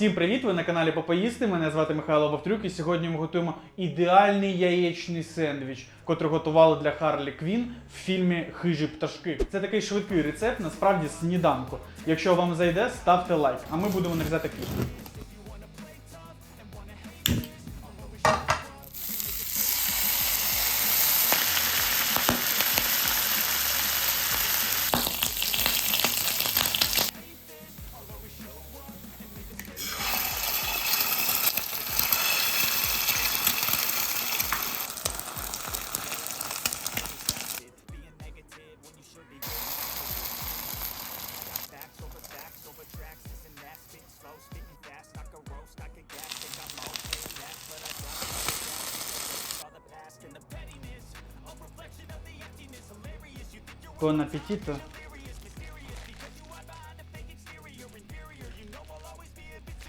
Всім привіт! Ви на каналі Попоїсти. Мене звати Михайло Бавтрюк, і сьогодні ми готуємо ідеальний яєчний сендвіч, котрий готували для Харлі Квін в фільмі Хижі пташки. Це такий швидкий рецепт, насправді сніданку. Якщо вам зайде, ставте лайк, а ми будемо нарізати хліб. Кон апетиту.